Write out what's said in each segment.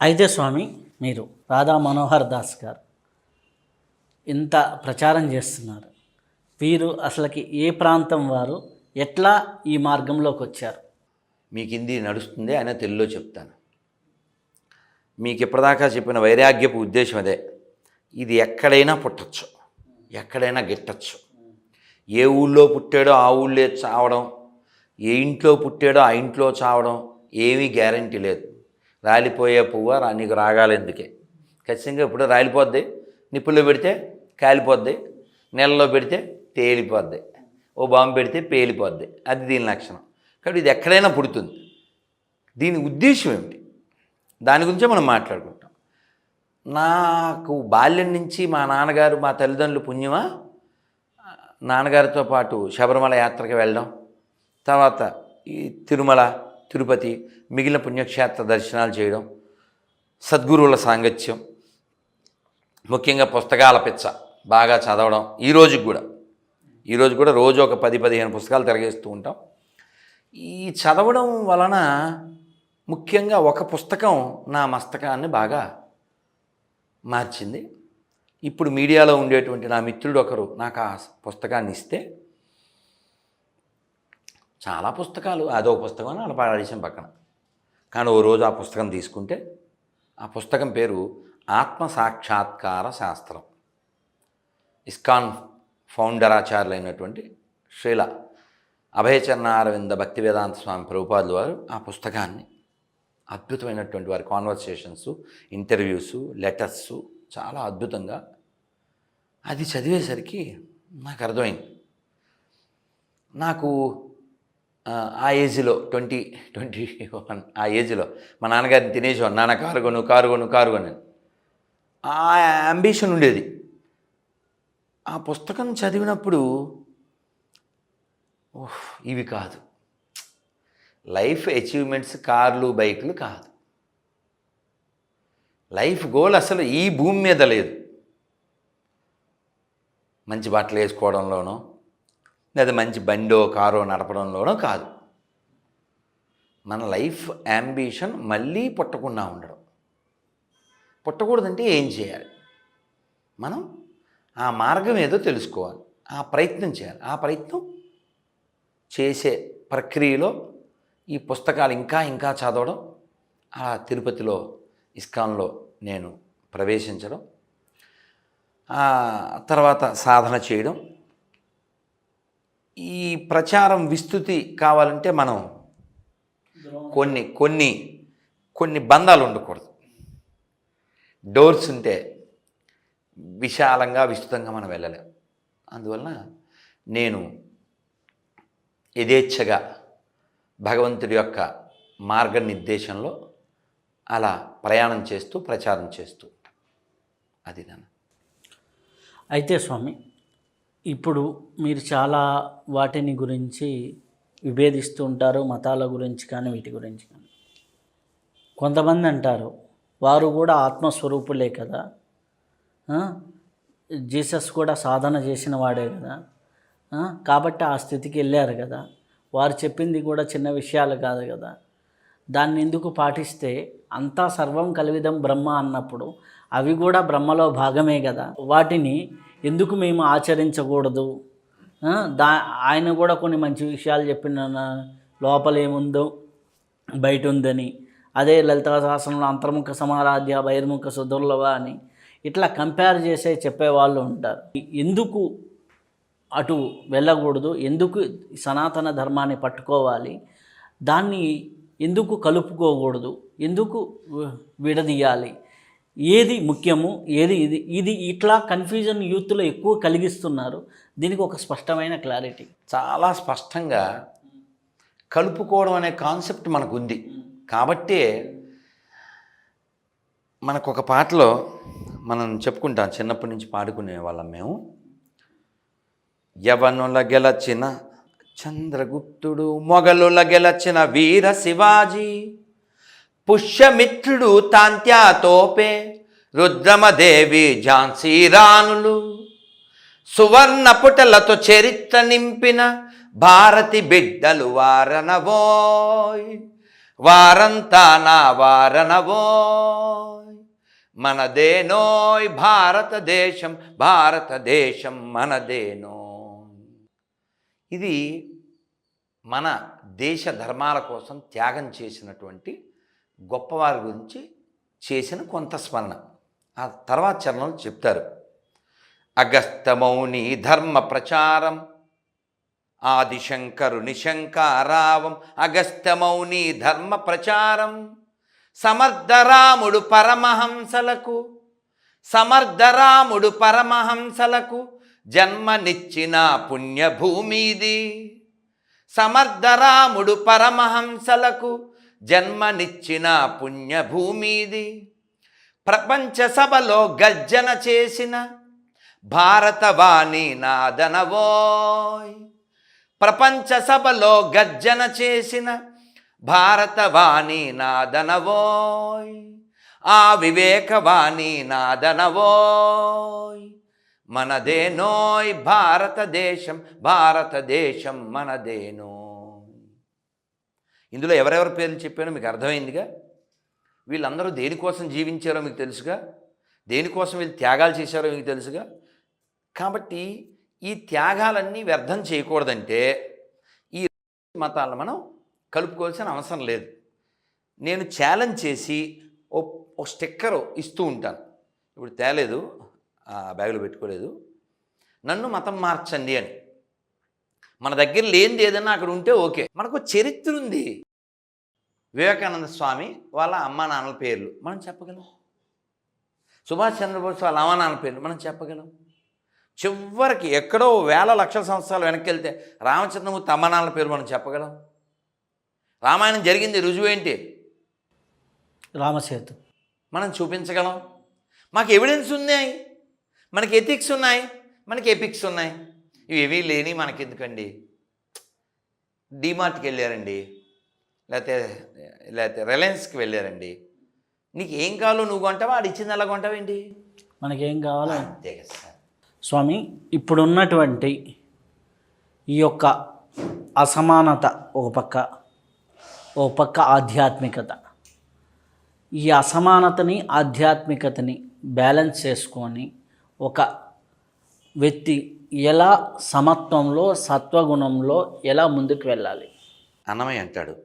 అయితే స్వామి మీరు రాధా మనోహర్ దాస్ గారు ఇంత ప్రచారం చేస్తున్నారు. వీరు అసలుకి ఏ ప్రాంతం వారు? ఎట్లా ఈ మార్గంలోకి వచ్చారు? మీకు హిందీ నడుస్తుంది అయినా తెలుగులో చెప్తాను. మీకు ఇప్పటిదాకా చెప్పిన వైరాగ్యపు ఉద్దేశం అదే. ఇది ఎక్కడైనా పుట్టచ్చు ఎక్కడైనా గిట్టచ్చు. ఏ ఊళ్ళో పుట్టాడో ఆ ఊళ్ళో చావడం ఏ ఇంట్లో పుట్టాడో ఆ ఇంట్లో చావడం ఏమీ గ్యారంటీ లేదు. రాలిపోయే పువ్వ? రా నీకు రాగాలి ఎందుకే? ఖచ్చితంగా ఇప్పుడు రాలిపోద్ది. నిప్పుల్లో పెడితే కాలిపోద్ది. నీళ్ళలో పెడితే తేలిపోద్ది. ఓ బాంబు పెడితే పేలిపోద్ది. అది దీని లక్షణం. కాబట్టి ఇది ఎక్కడైనా పుడుతుంది. దీని ఉద్దేశం ఏమిటి? దాని గురించే మనం మాట్లాడుకుంటాం. నాకు బాల్యం నుంచి మా నాన్నగారు మా తల్లిదండ్రులు పుణ్యమా? నాన్నగారితో పాటు శబరిమల యాత్రకి వెళ్ళడం. తర్వాత ఈ తిరుమల తిరుపతి మిగిలిన పుణ్యక్షేత్ర దర్శనాలు చేయడం సద్గురువుల సాంగత్యం ముఖ్యంగా పుస్తకాల పిచ్చ బాగా చదవడం ఈరోజుకి కూడా. ఈరోజు కూడా రోజు ఒక పది పదిహేను పుస్తకాలు తిరగేస్తూ ఉంటాం. ఈ చదవడం వలన ముఖ్యంగా ఒక పుస్తకం నా మస్తకాన్ని బాగా మార్చింది. ఇప్పుడు మీడియాలో ఉండేటువంటి నా మిత్రుడు ఒకరు నాకు ఆ పుస్తకాన్ని ఇస్తే చాలా పుస్తకాలు అదో పుస్తకం అని అలా పాడేసాం పక్కన. కానీ ఓ రోజు ఆ పుస్తకం తీసుకుంటే ఆ పుస్తకం పేరు ఆత్మ సాక్షాత్కార శాస్త్రం. ఇస్కాన్ ఫౌండర్ ఆచార్యులైనటువంటి శ్రీల అభయచరణ అరవింద భక్తి వేదాంత స్వామి ప్రభుపాదులు వారు ఆ పుస్తకాన్ని అద్భుతమైనటువంటి వారి కాన్వర్సేషన్స్ ఇంటర్వ్యూస్ లెటర్స్ చాలా అద్భుతంగా అది చదివేసరికి నాకు అర్థమైంది. నాకు ఆ, ఏజ్లో ట్వంటీ ట్వంటీ వన్ ఆ ఏజ్లో మా నాన్నగారిని తినేసేవాడు నాన్న కారు కొను కారు కొను కారు కొను ఆ అంబిషన్ ఉండేది. ఆ పుస్తకం చదివినప్పుడు ఓహ్ ఇవి కాదు. లైఫ్ అచీవ్మెంట్స్ కార్లు బైకులు కాదు. లైఫ్ గోల్ అసలు ఈ భూమి మీద లేదు. మంచి బట్టలు వేసుకోవడంలోనో లేదా మంచి బండో కారో నడపడంలోనో కాదు. మన లైఫ్ యాంబిషన్ మళ్ళీ పుట్టకుండా ఉండడం. పుట్టకూడదంటే ఏం చేయాలి? మనం ఆ మార్గం ఏదో తెలుసుకోవాలి. ఆ ప్రయత్నం చేయాలి. ఆ ప్రయత్నం చేసే ప్రక్రియలో ఈ పుస్తకాలు ఇంకా ఇంకా చదవడం ఆ తిరుపతిలో ఇస్కాన్లో నేను ప్రవేశించడం ఆ తర్వాత సాధన చేయడం ఈ ప్రచారం విస్తృతి కావాలంటే మనం కొన్ని కొన్ని కొన్ని బంధాలు ఉండకూడదు. డోర్స్ ఉంటే విశాలంగా విస్తృతంగా మనం వెళ్ళలేం. అందువలన నేను యథేచ్ఛగా భగవంతుడి యొక్క మార్గనిర్దేశంలో అలా ప్రయాణం చేస్తూ ప్రచారం చేస్తూ అది నాన్న అయితే స్వామి ఇప్పుడు మీరు చాలా వాటిని గురించి విభేదిస్తూ ఉంటారు మతాల గురించి కానీ వీటి గురించి కానీ. కొంతమంది అంటారు వారు కూడా ఆత్మస్వరూపులే కదా. జీసస్ కూడా సాధన చేసిన వాడే కదా. కాబట్టి ఆ స్థితికి వెళ్ళారు కదా. వారు చెప్పింది కూడా చిన్న విషయాలు కాదు కదా. దాన్ని ఎందుకు పాటిస్తే అంతా సర్వం కలివిదం బ్రహ్మ అన్నప్పుడు అవి కూడా బ్రహ్మలో భాగమే కదా. వాటిని ఎందుకు మేము ఆచరించకూడదు? దా ఆయన కూడా కొన్ని మంచి విషయాలు చెప్పిన లోపల ఏముందో బయట ఉందని అదే లలితా శాసనంలో అంతర్ముఖ సమారాధ్య బహిర్ముఖ సుదుర్లభ అని ఇట్లా కంపేర్ చేసే చెప్పేవాళ్ళు ఉంటారు. ఎందుకు అటు వెళ్ళకూడదు? ఎందుకు సనాతన ధర్మాన్ని పట్టుకోవాలి? దాన్ని ఎందుకు కలుపుకోకూడదు? ఎందుకు విడదీయాలి? ఏది ముఖ్యము ఏది ఇది ఇది ఇట్లా కన్ఫ్యూజన్ యూత్లో ఎక్కువ కలిగిస్తున్నారు. దీనికి ఒక స్పష్టమైన క్లారిటీ చాలా స్పష్టంగా కలుపుకోవడం అనే కాన్సెప్ట్ మనకు ఉంది కాబట్టే మనకు ఒక పాటలో మనం చెప్పుకుంటాం చిన్నప్పటి నుంచి పాడుకునే వాళ్ళం మేము. యవనుల గెలచిన చంద్రగుప్తుడు మొగలుల గెలచిన వీర శివాజీ పుష్యమిత్రుడు తాంత్యా తోపే రుద్రమదేవి ఝాన్సీ సువర్ణపుటలతో చరిత్ర నింపిన భారతి బిడ్డలు వారనవోయ్. వారంతా నా వారనవోయ్. మనదేనోయ్ భారతదేశం భారతదేశం మనదేనో. ఇది మన దేశ ధర్మాల కోసం త్యాగం చేసినటువంటి గొప్పవారి గురించి చేసిన కొంత స్మరణ. ఆ తర్వాత చరణంలో చెప్తారు. అగస్తమౌని ధర్మ ప్రచారం ఆదిశంకరుని శంకారావం అగస్త్యమౌని ధర్మ ప్రచారం సమర్థరాముడు పరమహంసలకు సమర్థరాముడు పరమహంసలకు జన్మనిచ్చిన పుణ్యభూమిది. సమర్థరాముడు పరమహంసలకు జన్మనిచ్చిన పుణ్యభూమిది. ప్రపంచ సభలో గర్జన చేసిన భారతవాణి నాదనవోయ్. ప్రపంచ సభలో గర్జన చేసిన భారతవాణి నాదనవోయ్. ఆ వివేకవాణి నాదనవోయ్. మనదేనోయ్ భారతదేశం భారతదేశం మనదేనోయ్ ఇందులో ఎవరెవరి పేర్లు చెప్పానో మీకు అర్థమైందిగా? వీళ్ళందరూ దేనికోసం జీవించారో మీకు తెలుసుగా? దేనికోసం వీళ్ళు త్యాగాలు చేశారో మీకు తెలుసుగా? కాబట్టి ఈ త్యాగాలన్నీ వ్యర్థం చేయకూడదంటే ఈ మతాలను మనం కలుపుకోవాల్సిన అవసరం లేదు. నేను ఛాలెంజ్ చేసి ఓ ఓ స్టిక్కర్ ఇస్తూ ఉంటాను. ఇప్పుడు తేలేదు బ్యాగులో పెట్టుకోలేదు. నన్ను మతం మార్చండి అని. మన దగ్గర లేనిది ఏదన్నా అక్కడ ఉంటే ఓకే. మనకు చరిత్ర ఉంది. వివేకానంద స్వామి వాళ్ళ అమ్మా నాన్నల పేర్లు మనం చెప్పగలం. సుభాష్ చంద్రబోస్ వాళ్ళ అమ్మా నాన్నల పేర్లు మనం చెప్పగలం. చివరికి ఎక్కడో వేల లక్షల సంవత్సరాలు వెనక్కి వెళ్తే రామచంద్రమూర్తి అమ్మ నాన్నల పేరు మనం చెప్పగలం. రామాయణం జరిగింది రుజువు ఏంటి? రామసేతు. మనం చూపించగలం. మాకు ఎవిడెన్స్ ఉన్నాయి. మనకి ఎథిక్స్ ఉన్నాయి. మనకి ఎపిక్స్ ఉన్నాయి. ఇవి ఏవీ లేని మనకి ఎందుకండి డిమార్ట్కి వెళ్ళారండి. లేకపోతే లేకపోతే రిలయన్స్కి వెళ్ళారండి. నీకు ఏం కావాలో నువ్వు కొంటావా? ఆడు ఇచ్చింది అలా కొంటావేంటి? మనకేం కావాలో అంతే కదా సార్. స్వామి ఇప్పుడున్నటువంటి ఈ యొక్క అసమానత ఒక పక్క ఒక పక్క ఆధ్యాత్మికత. ఈ అసమానతని ఆధ్యాత్మికతని బ్యాలెన్స్ చేసుకొని ఒక వ్యక్తి ఎలా సమత్వంలో సత్వగుణంలో ఎలా ముందుకు వెళ్ళాలి? అన్నమయ్య అంటాడు.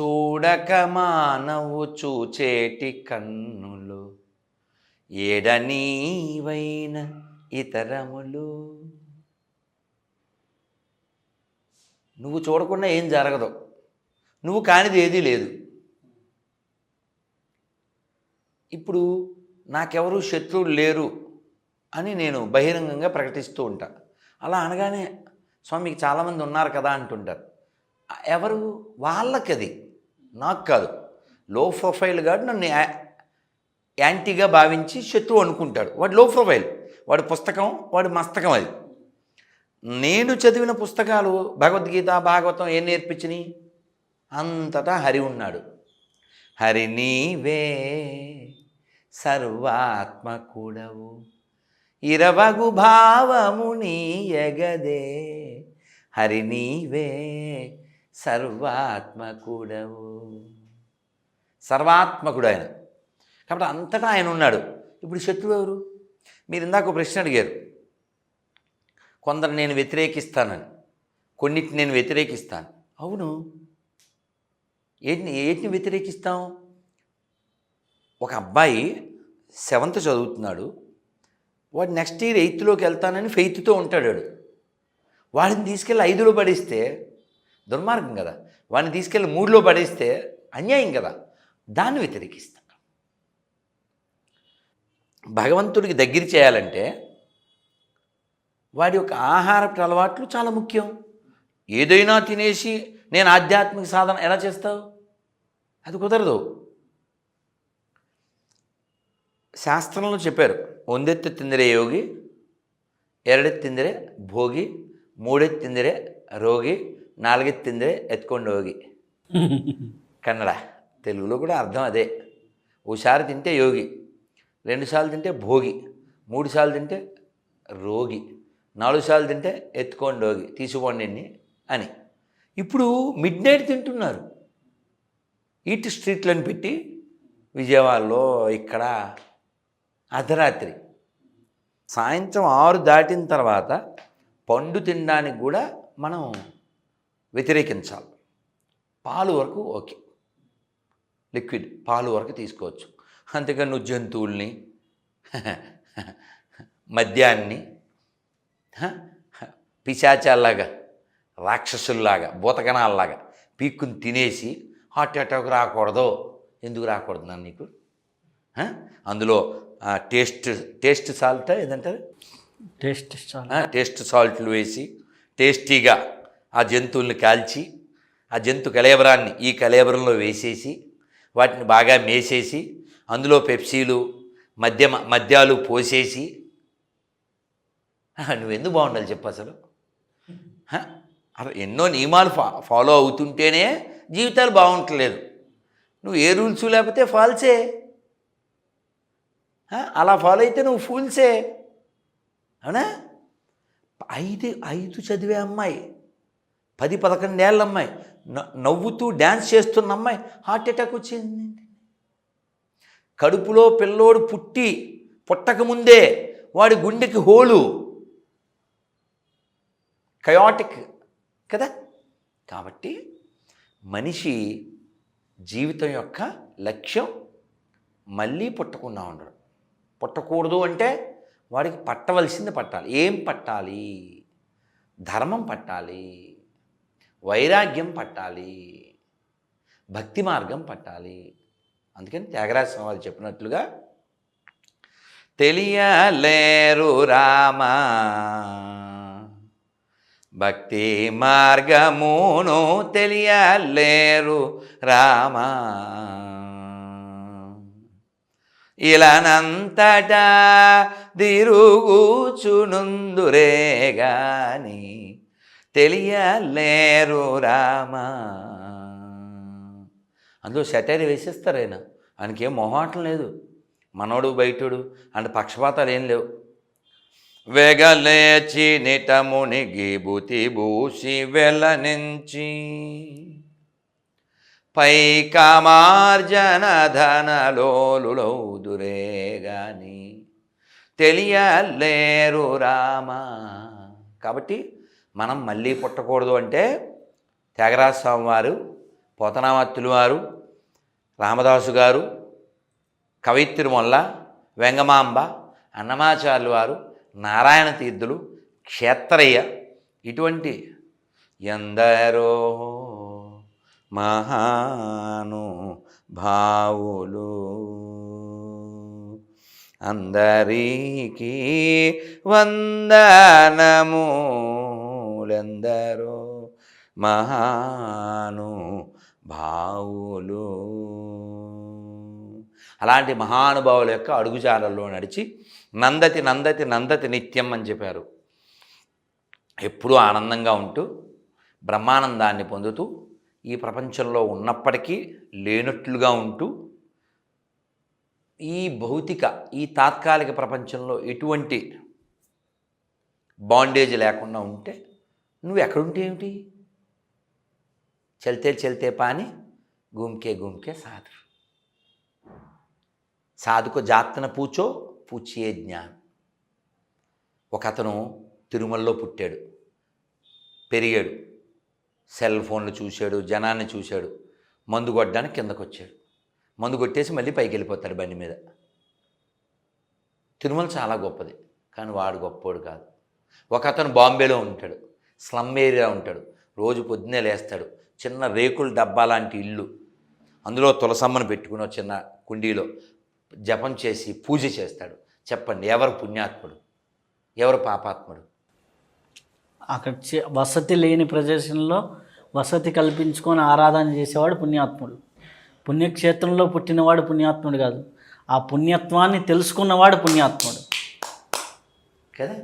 చూడక మానవు చూచేటి కన్నులు ఎడనీవైన ఇతరములు. నువ్వు చూడకుండా ఏం జరగదు. నువ్వు కానిది ఏదీ లేదు. ఇప్పుడు నాకెవరు శత్రువులు లేరు. అని నేను బహిరంగంగా ప్రకటిస్తూ ఉంటా. అలా అనగానే స్వామి చాలామంది ఉన్నారు కదా అంటుంటారు. ఎవరు? వాళ్ళకి అది నాకు కాదు. లో ప్రొఫైల్ కాదు నన్ను యా- యాంటీగా భావించి శత్రువు అనుకుంటాడు. వాడు లో ప్రొఫైల్. వాడి పుస్తకం వాడి మస్తకం అది. నేను చదివిన పుస్తకాలు భగవద్గీత భాగవతం ఏం నేర్పించినాయి? అంతటా హరి ఉన్నాడు. హరి నీవే సర్వాత్మకుడవు ఇరవగు భావము నీయగదే. హరి నీవే సర్వాత్మకుడవు. సర్వాత్మకుడు ఆయన. కాబట్టి అంతటా ఆయన ఉన్నాడు. ఇప్పుడు శత్రువు ఎవరు? మీరు ఇందాక ఒక ప్రశ్న అడిగారు. కొందరు నేను వ్యతిరేకిస్తానని. కొన్నిటిని నేను వ్యతిరేకిస్తాను. అవును. ఏటిని ఏంటిని వ్యతిరేకిస్తాం? ఒక అబ్బాయి సెవెంత్ చదువుతున్నాడు. వాడు నెక్స్ట్ ఇయర్ ఎయిత్లోకి వెళ్తానని ఫెయిత్తో ఉంటాడు వాడు. వాడిని తీసుకెళ్ళి ఐదులో పడిస్తే దుర్మార్గం కదా. వాడిని తీసుకెళ్ళి మూడులో పడేస్తే అన్యాయం కదా. దాన్ని వ్యతిరేకిస్తాడు భగవంతుడికి దగ్గర చేయాలంటే వాడి యొక్క ఆహారపు అలవాట్లు చాలా ముఖ్యం. ఏదైనా తినేసి నేను ఆధ్యాత్మిక సాధన ఎలా చేస్తావు? అది కుదరదు. శాస్త్రంలో చెప్పారు ಒಂದೆತ್ತುತ್ತಿಂದರೆ తిందిరే భోగి ಭೋಗಿ తిందిరే రోగి నాలుగెత్తిందే ఎత్తుకోండి యోగి. కన్నడ తెలుగులో కూడా అర్థం అదే. ఓసారి తింటే యోగి రెండుసార్లు తింటే భోగి మూడు సార్లు తింటే రోగి నాలుగు సార్లు తింటే ఎత్తుకోండి యోగి తీసుకోండి అని. ఇప్పుడు మిడ్ నైట్ తింటున్నారు. ఈట్ స్ట్రీట్లను పెట్టి విజయవాడలో ఇక్కడ అర్ధరాత్రి. సాయంత్రం ఆరు దాటిన తర్వాత పండు తినడానికి కూడా మనం వ్యతిరేకించాలి. పాలు వరకు ఓకే. లిక్విడ్ పాలు వరకు తీసుకోవచ్చు. అంతేకాని నువ్వు జంతువుల్ని మద్యాన్ని పిశాచాల్లాగా రాక్షసుల్లాగా భూతగణాల్లాగా పీక్కుని తినేసి హార్ట్ అటాక్ రాకూడదు. ఎందుకు రాకూడదు నన్ను నీకు? అందులో టేస్ట్ టేస్ట్ సాల్ట్ ఏదంటారు? టేస్ట్ ఆ, టేస్ట్ సాల్ట్లు వేసి టేస్టీగా ఆ జంతువుల్ని కాల్చి ఆ జంతు కలేబరాన్ని ఈ కలేబరంలో వేసేసి వాటిని బాగా మేసేసి అందులో పెప్సీలు మద్య మద్యాలు పోసేసి నువ్వెందుకు బాగుండాలి చెప్పు అసలు? ఎన్నో నియమాలు ఫా ఫాలో అవుతుంటేనే జీవితాలు బాగుంటలేదు. నువ్వు ఏ రూల్స్ లేకపోతే ఫాల్సే? అలా ఫాలో అయితే నువ్వు ఫూల్సే అవునా? ఐదు ఐదు చదివే అమ్మాయి పది పదకొండేళ్ళ అమ్మాయి నవ్వుతూ డ్యాన్స్ చేస్తున్న అమ్మాయి హార్ట్ అటాక్ వచ్చింది. కడుపులో పిల్లోడు పుట్టి పుట్టకముందే వాడి గుండెకి హోలు. కయాటిక్ కదా? కాబట్టి మనిషి జీవితం యొక్క లక్ష్యం మళ్ళీ పుట్టకుండా ఉండడం. పుట్టకూడదు అంటే వాడికి పట్టవలసింది పట్టాలి. ఏం పట్టాలి? ధర్మం పట్టాలి. వైరాగ్యం పట్టాలి. భక్తి మార్గం పట్టాలి. అందుకని త్యాగరాజ స్వామి చెప్పినట్లుగా తెలియలేరు రామా. భక్తి మార్గమును తెలియలేరు రామా. ఇలానంతటా దిరుగుచునుందురే గాని తెలియలేరు రామా. అందులో సెటైర్ వేసేస్తారు ఆయన. ఆయనకేం మొహాటం లేదు. మనోడు బయటోడు అంటే పక్షపాతాలు ఏం లేవు. వెగలేచి నిటముని గీబుతి బూసి వెలనించి పైకమార్జన ధనలోలులౌదురే గాని తెలియలేరు రామా. కాబట్టి మనం మళ్ళీ పుట్టకూడదు అంటే త్యాగరాజస్వామి వారు పోతనామత్తులు వారు రామదాసు గారు కవిత్రిమొల్ల వెంగమాంబ అన్నమాచార్యులు వారు నారాయణ తీర్థులు క్షేత్రయ్య ఇటువంటి ఎందరో మహాను భావులు అందరికీ వందనములెందరో మహాను భావులు అలాంటి మహానుభావుల యొక్క అడుగుజాడల్లో నడిచి నందతి నందతి నందతి నిత్యం అని చెప్పారు. ఎప్పుడూ ఆనందంగా ఉంటూ బ్రహ్మానందాన్ని పొందుతూ ఈ ప్రపంచంలో ఉన్నప్పటికీ లేనట్లుగా ఉంటూ ఈ భౌతిక ఈ తాత్కాలిక ప్రపంచంలో ఎటువంటి బాండేజ్ లేకుండా ఉంటే నువ్వు ఎక్కడుంటే ఏమిటి? చల్తే చల్తే పాని గుమ్కే గుమ్కే సాధు సాధుకు జాతన పూచో పూచియే జ్ఞానం. ఒక అతను తిరుమలలో పుట్టాడు పెరిగాడు. సెల్ ఫోన్లు చూశాడు జనాన్ని చూశాడు. మందు కొట్టడానికి కిందకు వచ్చాడు మందు కొట్టేసి మళ్ళీ పైకి వెళ్ళిపోతాడు బండి మీద. తిరుమల చాలా గొప్పది కానీ వాడు గొప్పోడు కాదు. ఒక అతను బాంబేలో ఉంటాడు స్లమ్ ఏరియా ఉంటాడు. రోజు పొద్దున్నే లేస్తాడు చిన్న రేకుల డబ్బా లాంటి ఇల్లు. అందులో తులసమ్మను పెట్టుకుని చిన్న కుండీలో జపం చేసి పూజ చేస్తాడు. చెప్పండి ఎవరు పుణ్యాత్ముడు? ఎవరు పాపాత్ముడు? అక్కడ చే- వసతి లేని ప్రదేశంలో వసతి కల్పించుకొని ఆరాధన చేసేవాడు పుణ్యాత్ముడు. పుణ్యక్షేత్రంలో పుట్టినవాడు పుణ్యాత్ముడు కాదు. ఆ పుణ్యత్వాన్ని తెలుసుకున్నవాడు పుణ్యాత్ముడు. కదా?